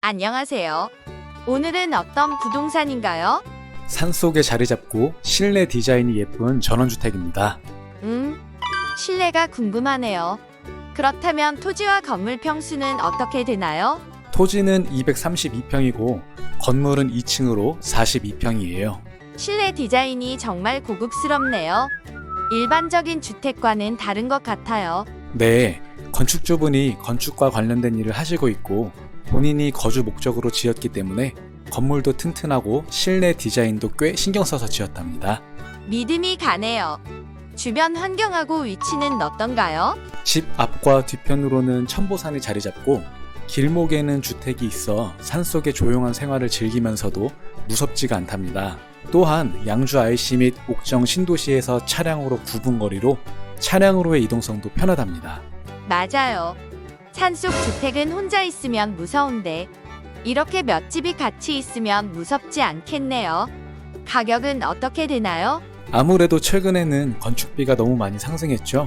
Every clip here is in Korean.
안녕하세요. 오늘은 어떤 부동산인가요? 산속에 자리 잡고 실내 디자인이 예쁜 전원주택입니다. 음, 실내가 궁금하네요. 그렇다면 토지와 건물 평수는 어떻게 되나요? 토지는 232평이고 건물은 2층으로 42평이에요. 실내 디자인이 정말 고급스럽네요. 일반적인 주택과는 다른 것 같아요. 네, 건축주분이 건축과 관련된 일을 하시고 있고 본인이 거주 목적으로 지었기 때문에 건물도 튼튼하고 실내 디자인도 꽤 신경 써서 지었답니다. 믿음이 가네요. 주변 환경하고 위치는 어떤가요? 집 앞과 뒤편으로는 첨보산이 자리 잡고 길목에는 주택이 있어 산속의 조용한 생활을 즐기면서도 무섭지가 않답니다. 또한 양주 IC 및 옥정 신도시에서 차량으로 9분 거리로 차량으로의 이동성도 편하답니다. 맞아요. 산속 주택은 혼자 있으면 무서운데 이렇게 몇 집이 같이 있으면 무섭지 않겠네요. 가격은 어떻게 되나요? 아무래도 최근에는 건축비가 너무 많이 상승했죠.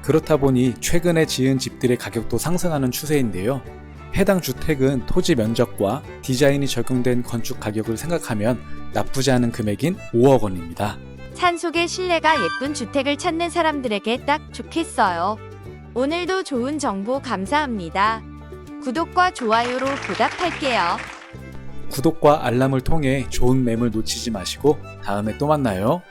그렇다 보니 최근에 지은 집들의 가격도 상승하는 추세인데요. 해당 주택은 토지 면적과 디자인이 적용된 건축 가격을 생각하면 나쁘지 않은 금액인 5억 원입니다. 산속의 실내가 예쁜 주택을 찾는 사람들에게 딱 좋겠어요. 오늘도 좋은 정보 감사합니다. 구독과 좋아요로 보답할게요. 구독과 알람을 통해 좋은 매물 놓치지 마시고 다음에 또 만나요.